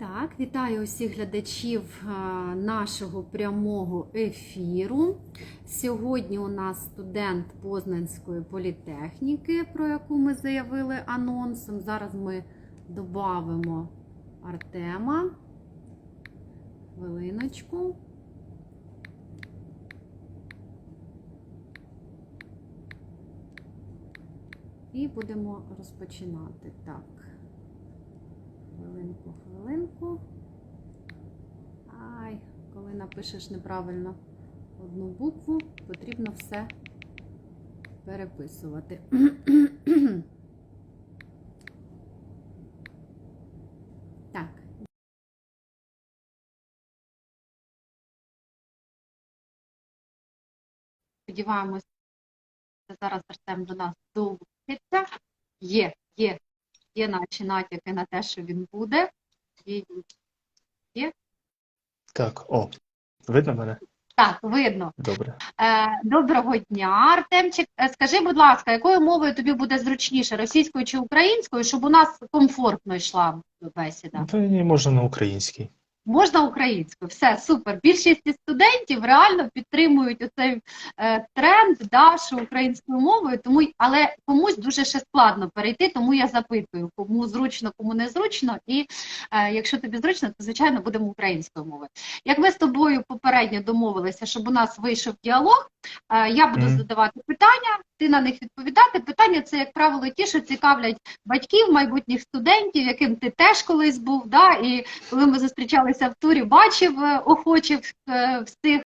Так, вітаю усіх глядачів е, нашого прямого ефіру. Сьогодні у нас студент Познанської політехніки, про яку ми заявили анонсом. Зараз ми додамо Артема. Хвилиночку. І будемо розпочинати. Так. Хвилинку, хвилинку. Ай, коли напишеш неправильно одну букву, потрібно все переписувати. Сподіваємося, зараз Артем до нас долучиться. Є, є, є наші натяки на те, що він буде. Є, Так, о, видно мене? Так, видно. Добре. Е, доброго дня, Артемчик. Е, Скажи, будь ласка, якою мовою тобі буде зручніше, російською чи українською, щоб у нас комфортно йшла бесіда? Та ні, можна на українській. Можна українською, все супер. Більшість студентів реально підтримують оцей е, тренд, да, що українською мовою, тому але комусь дуже ще складно перейти, тому я запитую, кому зручно, кому не зручно. І е, якщо тобі зручно, то звичайно будемо українською мовою. Як ми з тобою попередньо домовилися, щоб у нас вийшов діалог, я буду задавати питання, ти на них відповідати. Питання це, як правило, ті, що цікавлять батьків, майбутніх студентів, яким ти теж колись був. Да? І коли ми зустрічалися в турі, бачив е, охочих е, всіх